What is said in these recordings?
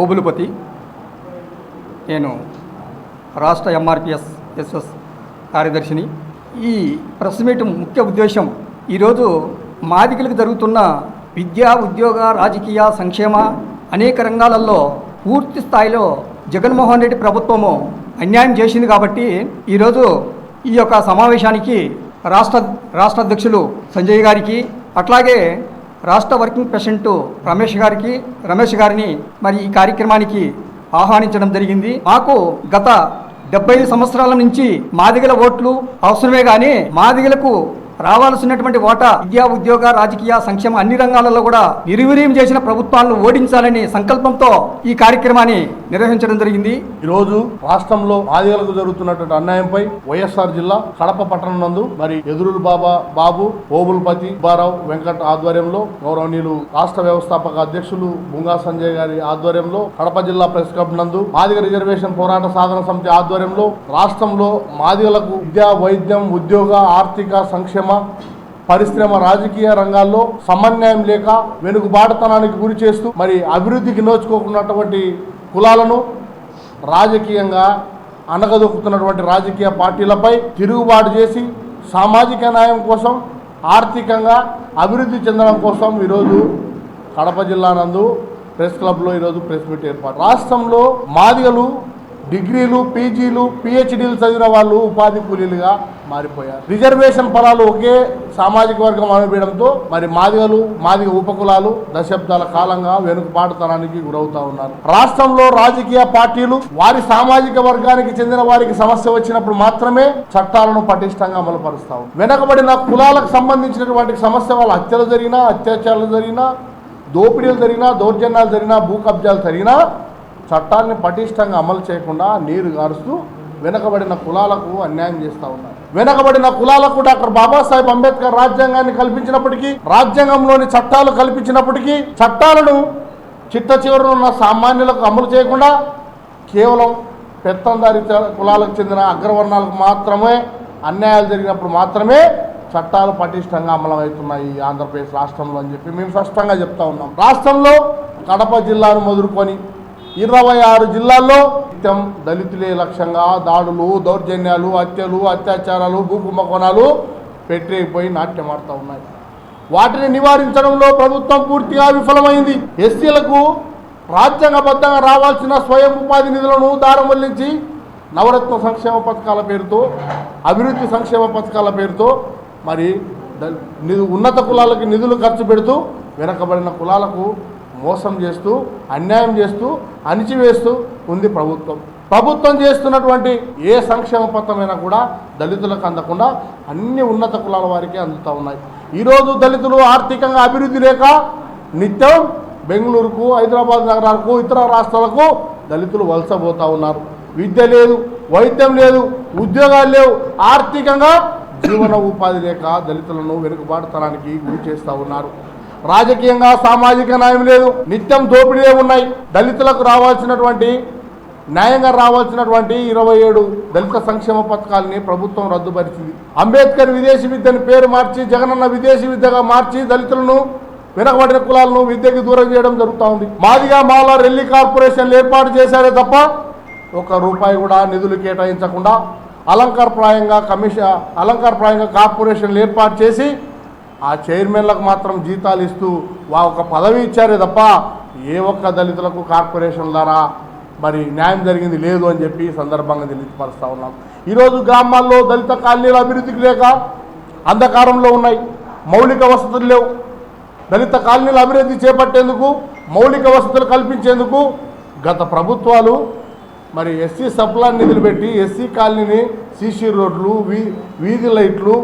ఓబులపతి. నేను రాష్ట్ర ఎంఆర్పిఎస్ ఎస్ఎస్ కార్యదర్శిని. ఈ ప్రెస్ మీట్ ముఖ్య ఉద్దేశం ఈరోజు మాదికలకు జరుగుతున్న విద్యా ఉద్యోగ రాజకీయ సంక్షేమ అనేక రంగాలలో పూర్తి స్థాయిలో జగన్మోహన్ రెడ్డి ప్రభుత్వము అన్యాయం చేసింది కాబట్టి ఈరోజు ఈ యొక్క సమావేశానికి రాష్ట్ర రాష్ట్ర అధ్యక్షులు సంజయ్ గారికి అట్లాగే రాష్ట్ర వర్కింగ్ ప్రెసిడెంట్ రమేష్ గారికి రమేష్ గారిని మరి ఈ కార్యక్రమానికి ఆహ్వానించడం జరిగింది. మాకు గత డెబ్బై సంవత్సరాల నుంచి మాదిగల ఓట్లు అవసరమే కానీ మాదిగలకు రావాల్సినటువంటి ఓటా విద్యా ఉద్యోగ రాజకీయ సంక్షేమ అన్ని రంగాలలో కూడా నిర్వీర్యం చేసిన ప్రభుత్వాలను ఓడించాలని సంకల్పంతో ఈ కార్యక్రమాన్ని నిర్వహించడం జరిగింది. ఈరోజు రాష్ట్రంలో మాదిగలకు జరుగుతున్నటువంటి అన్యాయంపై వైఎస్ఆర్ జిల్లా కడప పట్టణం నందు మరి ఎదురులు బాబా బాబు ఓబుల్పతి సుబ్బారావు వెంకట్ ఆధ్వర్యంలో గౌరవనీయులు రాష్ట్ర వ్యవస్థాపక అధ్యక్షులు బుంగా సంజయ్ గారి ఆధ్వర్యంలో కడప జిల్లా ప్రెస్ క్లబ్ నందు మాదిగ రిజర్వేషన్ పోరాట సాధన సమితి ఆధ్వర్యంలో రాష్ట్రంలో మాదిగలకు విద్యా వైద్యం ఉద్యోగ ఆర్థిక సంక్షేమ పరిశ్రమ రాజకీయ రంగాల్లో సమన్వయం లేక వెనుకబాటుతనానికి గురి చేస్తూ మరి అభివృద్ధికి నోచుకోకున్నటువంటి కులాలను రాజకీయంగా అనగదొక్కుతున్నటువంటి రాజకీయ పార్టీలపై తిరుగుబాటు చేసి సామాజిక న్యాయం కోసం ఆర్థికంగా అభివృద్ధి చెందడం కోసం ఈరోజు కడప జిల్లా నందు ప్రెస్ క్లబ్లో ఈరోజు ప్రెస్ మీట్ ఏర్పాటు. రాష్ట్రంలో మాదిగలు డిగ్రీలు పీజీలు పిహెచ్డీలు చదివిన వాళ్ళు ఉపాధి కూలీలుగా మారిపోయారు. రిజర్వేషన్ ఫలాలు ఒకే సామాజిక వర్గం అనిపించడంతో మరి మాదిగలు మాదిగ ఉపకులాలు దశాబ్దాల కాలంగా వెనుకబాటుతనానికి గురవుతా ఉన్నారు. రాష్ట్రంలో రాజకీయ పార్టీలు వారి సామాజిక వర్గానికి చెందిన వారికి సమస్య వచ్చినప్పుడు మాత్రమే చట్టాలను పటిష్టంగా అమలుపరుస్తాం వెనకబడిన కులాలకు సంబంధించినటువంటి సమస్య వాళ్ళ హత్యలు జరిగినా అత్యాచారాలు జరిగినా దోపిడీలు జరిగినా దౌర్జన్యాలు జరిగినా భూ కబ్జాలు జరిగినా చట్టాన్ని పటిష్టంగా అమలు చేయకుండా నీరు గారుస్తూ వెనకబడిన కులాలకు అన్యాయం చేస్తూ ఉన్నారు. వెనకబడిన కులాలకు డాక్టర్ బాబాసాహెబ్ అంబేద్కర్ రాజ్యాంగాన్ని కల్పించినప్పటికీ రాజ్యాంగంలోని చట్టాలు కల్పించినప్పటికీ చట్టాలను చిట్ట చివరన ఉన్న సామాన్యులకు అమలు చేయకుండా కేవలం పెత్తందారి కులాలకు చెందిన అగ్రవర్ణాలకు మాత్రమే అన్యాయాలు జరిగినప్పుడు మాత్రమే చట్టాలు పటిష్టంగా అమలవుతున్నాయి ఈ ఆంధ్రప్రదేశ్ రాష్ట్రంలో అని చెప్పి మేము స్పష్టంగా చెప్తా ఉన్నాం. రాష్ట్రంలో కడప జిల్లాను మొదలుకొని ఇరవై ఆరు జిల్లాల్లో నిత్యం దళితులే లక్ష్యంగా దాడులు దౌర్జన్యాలు హత్యలు అత్యాచారాలు భూకుంభకోణాలు పెట్టేపోయి నాట్యమాడుతూ ఉన్నాయి. వాటిని నివారించడంలో ప్రభుత్వం పూర్తిగా విఫలమైంది. ఎస్సీలకు రాజ్యాంగబద్ధంగా రావాల్సిన స్వయం ఉపాధి నిధులను దారం వల్లించి నవరత్న సంక్షేమ పథకాల పేరుతో అభివృద్ధి సంక్షేమ పథకాల పేరుతో మరి ద- నిధు ఉన్నత కులాలకి నిధులు ఖర్చు పెడుతూ వెనకబడిన కులాలకు మోసం చేస్తూ అన్యాయం చేస్తూ అణిచివేస్తూ ఉంది ప్రభుత్వం. ప్రభుత్వం చేస్తున్నటువంటి ఏ సంక్షేమ పథకమైనా కూడా దళితులకు అందకుండా అన్ని ఉన్నత కులాల వారికి అందుతూ ఉన్నాయి. ఈరోజు దళితులు ఆర్థికంగా అభివృద్ధి లేక నిత్యం బెంగళూరుకు హైదరాబాద్ నగరాలకు ఇతర రాష్ట్రాలకు దళితులు వలసపోతూ ఉన్నారు. విద్య లేదు వైద్యం లేదు ఉద్యోగాలు లేవు. ఆర్థికంగా జీవన ఉపాధి లేక దళితులను వెనుకబాటుతనానికి గురి చేస్తూ ఉన్నారు. రాజకీయంగా సామాజిక న్యాయం లేదు నిత్యం దోపిడీలే ఉన్నాయి. దళితులకు రావాల్సినటువంటి న్యాయంగా రావాల్సినటువంటి ఇరవై ఏడు దళిత సంక్షేమ పథకాలని ప్రభుత్వం రద్దుపరిచింది. అంబేద్కర్ విదేశీ విద్యను పేరు మార్చి జగనన్న విదేశీ విద్యగా మార్చి దళితులను వెనకబడిన కులాలను విద్యకి దూరం చేయడం జరుగుతూ ఉంది. మాదిగా మాల రెల్లి కార్పొరేషన్లు ఏర్పాటు చేశారే తప్ప ఒక రూపాయి కూడా నిధులు కేటాయించకుండా అలంకారప్రాయంగా కమిషన్ అలంకారప్రాయంగా కార్పొరేషన్లు ఏర్పాటు చేసి ఆ చైర్మన్లకు మాత్రం జీతాలు ఇస్తూ వా ఒక పదవి ఇచ్చారే తప్ప ఏ ఒక్క దళితులకు కార్పొరేషన్ ద్వారా మరి న్యాయం జరిగింది లేదు అని చెప్పి సందర్భంగా తెలియపరుస్తూ ఉన్నాం. ఈరోజు గ్రామాల్లో దళిత కాలనీలు అభివృద్ధికి లేక అంధకారంలో ఉన్నాయి. మౌలిక వసతులు లేవు. దళిత కాలనీల అభివృద్ధి చేపట్టేందుకు మౌలిక వసతులు కల్పించేందుకు గత ప్రభుత్వాలు మరి ఎస్సీ సప్లాన్ నిధులు పెట్టి ఎస్సీ కాలనీని సీసీ రోడ్లు వీ వీధి లైట్లు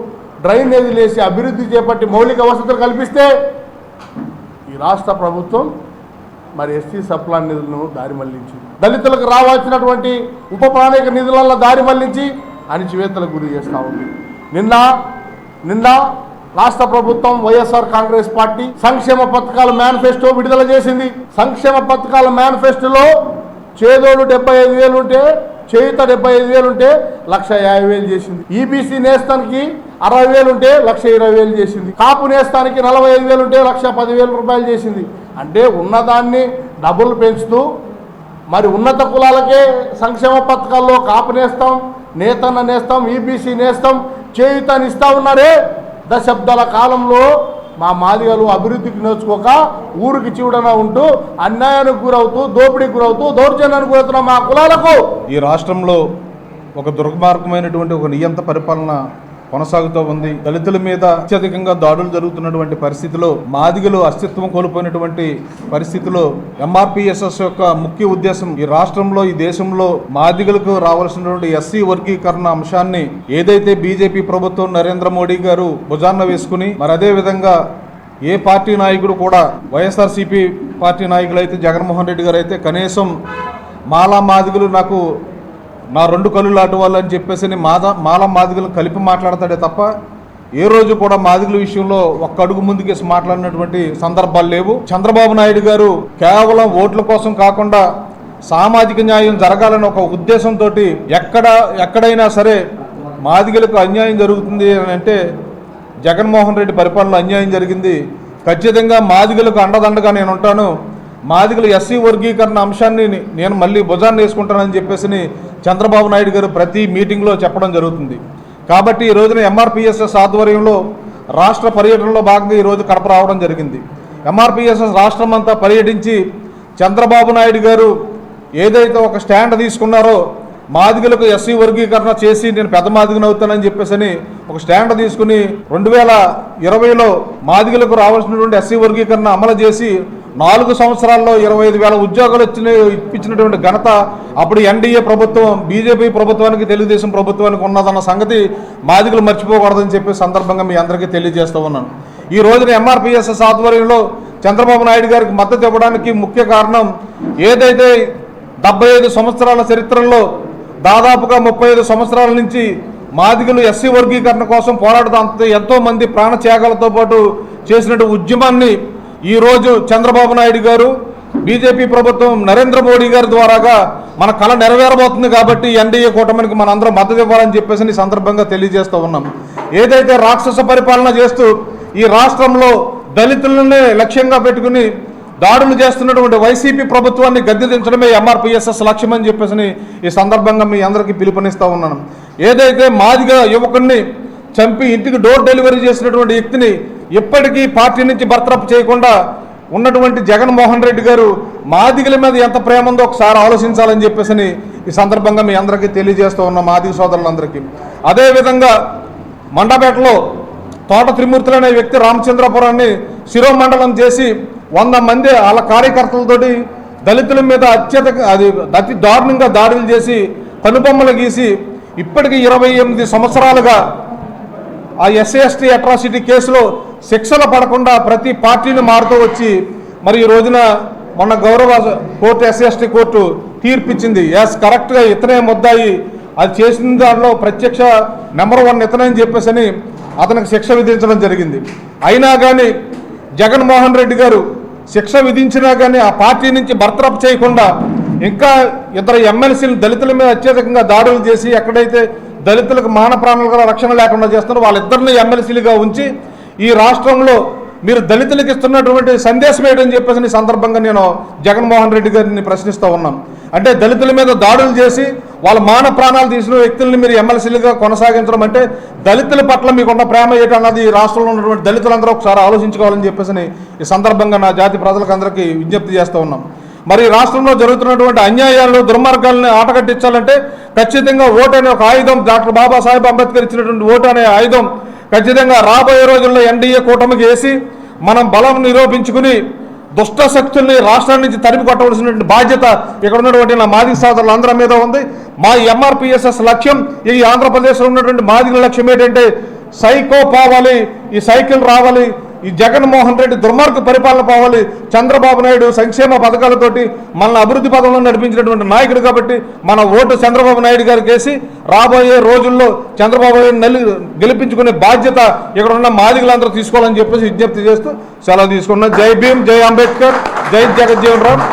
డ్రైనేజీలు వేసి అభివృద్ధి చేపట్టి మౌలిక వసతులు కల్పిస్తే ఈ రాష్ట్ర ప్రభుత్వం మరి ఎస్సీ సప్లాన్ నిధులను దారి మళ్ళించి దళితులకు రావాల్సినటువంటి ఉప ప్రాణిక నిధులలో దారి మళ్ళించి అణిచివేతలకు గురి చేస్తూ ఉంది. నిన్న నిన్న రాష్ట్ర ప్రభుత్వం వైఎస్ఆర్ కాంగ్రెస్ పార్టీ సంక్షేమ పథకాల మేనిఫెస్టో విడుదల చేసింది. సంక్షేమ పథకాల మేనిఫెస్టోలో చేదోడు డెబ్బై ఐదు వేలు ఉంటే చేయుత డెబ్బై ఐదు వేలు ఉంటే లక్ష యాభై వేలు చేసింది. ఈబీసీ నేస్తానికి అరవై వేలు ఉంటే లక్ష ఇరవై వేలు చేసింది. కాపు నేస్తానికి నలభై ఐదు వేలు ఉంటే లక్ష పదివేల రూపాయలు చేసింది. అంటే ఉన్నదాన్ని డబ్బులు పెంచుతూ మరి ఉన్నత కులాలకే సంక్షేమ పథకాల్లో కాపు నేస్తాం నేతన్న నేస్తాం ఈబీసీ నేస్తాం చేయుతాన్ని ఇస్తా ఉన్నారే. దశాబ్దాల కాలంలో మా మాదిగలు అభివృద్ధికి నేర్చుకోక ఊరికి చివుడన ఉంటూ అన్యాయానికి గురవుతూ దోపిడీకి గురవుతూ దౌర్జన్యానికి గురవుతున్న మా కులాలకు ఈ రాష్ట్రంలో ఒక దుర్మార్గమైనటువంటి ఒక నియంత పరిపాలన కొనసాగుతూ ఉంది. దళితుల మీద అత్యధికంగా దాడులు జరుగుతున్నటువంటి పరిస్థితిలో మాదిగలు అస్తిత్వం కోల్పోయినటువంటి పరిస్థితిలో ఎంఆర్పిఎస్ఎస్ యొక్క ముఖ్య ఉద్దేశం ఈ రాష్ట్రంలో ఈ దేశంలో మాదిగలకు రావాల్సినటువంటి ఎస్సీ వర్గీకరణ అంశాన్ని ఏదైతే బీజేపీ ప్రభుత్వం నరేంద్ర మోడీ గారు భుజాన్న వేసుకుని మరి అదే విధంగా ఏ పార్టీ నాయకుడు కూడా వైఎస్ఆర్సీపీ పార్టీ నాయకులు అయితే జగన్మోహన్ రెడ్డి గారు అయితే కనీసం మాలా మాదిగలు నాకు నా రెండు కళ్ళు లాంటి వాళ్ళు అని చెప్పేసి మాద మాల మాదిగలు కలిపి మాట్లాడతాడే తప్ప ఏ రోజు కూడా మాదిగుల విషయంలో ఒక్క అడుగు ముందుకేసి మాట్లాడినటువంటి సందర్భాలు లేవు. చంద్రబాబు నాయుడు గారు కేవలం ఓట్ల కోసం కాకుండా సామాజిక న్యాయం జరగాలని ఒక ఉద్దేశంతో ఎక్కడ ఎక్కడైనా సరే మాదిగలకు అన్యాయం జరుగుతుంది అని అంటే జగన్మోహన్ రెడ్డి పరిపాలనలో అన్యాయం జరిగింది. ఖచ్చితంగా మాదిగలకు అండదండగా నేను ఉంటాను. మాదిగల ఎస్సీ వర్గీకరణ అంశాన్ని నేను మళ్ళీ భుజాన్ని వేసుకుంటానని చెప్పేసి చంద్రబాబు నాయుడు గారు ప్రతి మీటింగ్లో చెప్పడం జరుగుతుంది. కాబట్టి ఈ రోజున ఎంఆర్పిఎస్ఎస్ ఆధ్వర్యంలో రాష్ట్ర పర్యటనలో భాగంగా ఈరోజు కడప రావడం జరిగింది. ఎంఆర్పిఎస్ఎస్ రాష్ట్రం అంతా పర్యటించి చంద్రబాబు నాయుడు గారు ఏదైతే ఒక స్టాండ్ తీసుకున్నారో మాదిగలకు ఎస్సీ వర్గీకరణ చేసి నేను పెద్ద మాదిగను అవుతానని చెప్పేసి ఒక స్టాండ్ తీసుకుని రెండు వేల ఇరవైలో మాదిగలకు రావాల్సినటువంటి ఎస్సీ వర్గీకరణ అమలు చేసి నాలుగు సంవత్సరాల్లో ఇరవై ఐదు వేల ఉద్యోగాలు వచ్చిన ఇప్పించినటువంటి ఘనత అప్పుడు ఎన్డీఏ ప్రభుత్వం బీజేపీ ప్రభుత్వానికి తెలుగుదేశం ప్రభుత్వానికి ఉన్నదన్న సంగతి బాధికులు మర్చిపోకూడదని చెప్పే సందర్భంగా మీ అందరికీ తెలియజేస్తూ ఉన్నాను. ఈ రోజున ఎంఆర్పిఎస్ఎస్ ఆధ్వర్యంలో చంద్రబాబు నాయుడు గారికి మద్దతు ఇవ్వడానికి ముఖ్య కారణం ఏదైతే డెబ్బై ఐదు సంవత్సరాల చరిత్రలో దాదాపుగా ముప్పై ఐదు సంవత్సరాల నుంచి మాదిగలు ఎస్సీ వర్గీకరణ కోసం పోరాడుతూ అంత ఎంతోమంది ప్రాణ త్యాగాలతో పాటు చేసినటువంటి ఉద్యమాన్ని ఈరోజు చంద్రబాబు నాయుడు గారు బీజేపీ ప్రభుత్వం నరేంద్ర మోడీ గారి ద్వారాగా మన కళ నెరవేరబోతుంది కాబట్టి ఎన్డీఏ కూటమికి మన అందరం మద్దతు ఇవ్వాలని చెప్పేసి ఈ సందర్భంగా తెలియజేస్తూ ఉన్నాం. ఏదైతే రాక్షస పరిపాలన చేస్తూ ఈ రాష్ట్రంలో దళితులనే లక్ష్యంగా పెట్టుకుని దాడులు చేస్తున్నటువంటి వైసీపీ ప్రభుత్వాన్ని గద్దెదించడమే ఎంఆర్పిఎస్ఎస్ లక్ష్యం అని చెప్పేసి ఈ సందర్భంగా మీ అందరికీ పిలుపునిస్తూ ఉన్నాను. ఏదైతే మాదిగా యువకుడిని చంపి ఇంటికి డోర్ డెలివరీ చేసినటువంటి వ్యక్తిని ఇప్పటికీ పార్టీ నుంచి బర్తరఫ్ చేయకుండా ఉన్నటువంటి జగన్మోహన్ రెడ్డి గారు మాదిగల మీద ఎంత ప్రేమ ఉందో ఒకసారి ఆలోచించాలని చెప్పేసి ఈ సందర్భంగా మీ అందరికీ తెలియజేస్తూ ఉన్న మాదిగ సోదరులందరికీ. అదేవిధంగా మండపేటలో తోట త్రిమూర్తులు అనే వ్యక్తి రామచంద్రపురాన్ని శిరోమండలం చేసి వంద మంది వాళ్ళ కార్యకర్తలతోటి దళితుల మీద అత్యధిక అది అతి దారుణంగా దాడులు చేసి కనుబొమ్మలు గీసి ఇప్పటికి ఇరవై ఎనిమిది సంవత్సరాలుగా ఆ ఎస్సీ ఎస్టీ అట్రాసిటీ కేసులో శిక్షలు పడకుండా ప్రతి పార్టీని మారుతూ వచ్చి మరి ఈ రోజున మొన్న గౌరవ కోర్టు ఎస్సీఎస్టీ కోర్టు తీర్పిచ్చింది. ఎస్ కరెక్ట్గా ఇతనే ముద్దాయి. అది చేసిన దానిలో ప్రత్యక్ష నెంబర్ వన్ ఇతనే అని చెప్పేసి అతనికి శిక్ష విధించడం జరిగింది. అయినా కానీ జగన్మోహన్ రెడ్డి గారు శిక్ష విధించినా కానీ ఆ పార్టీ నుంచి బర్తరఫ్ చేయకుండా ఇంకా ఇద్దరు ఎమ్మెల్సీలు దళితుల మీద అత్యధికంగా దాడులు చేసి ఎక్కడైతే దళితులకు మాన ప్రాణాలుగా రక్షణ లేకుండా చేస్తున్నారో వాళ్ళిద్దరిని ఎమ్మెల్సీలుగా ఉంచి ఈ రాష్ట్రంలో మీరు దళితులకు ఇస్తున్నటువంటి సందేశం ఏంటని చెప్పేసి ఈ సందర్భంగా నేను జగన్మోహన్ రెడ్డి గారిని ప్రశ్నిస్తూ ఉన్నాను. అంటే దళితుల మీద దాడులు చేసి వాళ్ళ మాన ప్రాణాలు తీసిన వ్యక్తుల్ని మీరు ఎమ్మెల్సీలుగా కొనసాగించడం అంటే దళితుల పట్ల మీకున్న ప్రేమ ఏంటన్నది ఈ రాష్ట్రంలో ఉన్నటువంటి దళితులందరూ ఒకసారి ఆలోచించుకోవాలని చెప్పేసి ఈ సందర్భంగా నా జాతి ప్రజలకు అందరికీ విజ్ఞప్తి చేస్తూ ఉన్నాం. మరి రాష్ట్రంలో జరుగుతున్నటువంటి అన్యాయాలు దుర్మార్గాలను ఆటకట్టించాలంటే ఖచ్చితంగా ఓటు అనే ఒక ఆయుధం డాక్టర్ బాబాసాహెబ్ అంబేద్కర్ ఇచ్చినటువంటి ఓటు అనే ఆయుధం ఖచ్చితంగా రాబోయే రోజుల్లో ఎన్డీఏ కూటమికి వేసి మనం బలం నిరూపించుకుని దుష్ట శక్తుల్ని రాష్ట్రం నుంచి తరిమి కొట్టవలసినటువంటి బాధ్యత ఇక్కడ ఉన్నటువంటి నా మాదిగ సోదరులు అందరి మీద ఉంది. మా ఎంఆర్పిఎస్ఎస్ లక్ష్యం ఈ ఆంధ్రప్రదేశ్లో ఉన్నటువంటి మాదిగల లక్ష్యం ఏంటంటే సైకో పోవాలి ఈ సైకిల్ రావాలి ఈ జగన్మోహన్ రెడ్డి దుర్మార్గ పరిపాలన పోవాలి చంద్రబాబు నాయుడు సంక్షేమ పథకాలతోటి మనల్ని అభివృద్ధి పథంలో నడిపించినటువంటి నాయకుడు కాబట్టి మన ఓటు చంద్రబాబు నాయుడు గారికి వేసి రాబోయే రోజుల్లో చంద్రబాబు నాయుడు నల్లి గెలిపించుకునే బాధ్యత ఇక్కడ ఉన్న మాదిగలందరూ తీసుకోవాలని చెప్పేసి విజ్ఞప్తి చేస్తూ సెలవు తీసుకున్నాం జై భీమ్ జై అంబేద్కర్ జై జగజ్జీవన్ రామ్.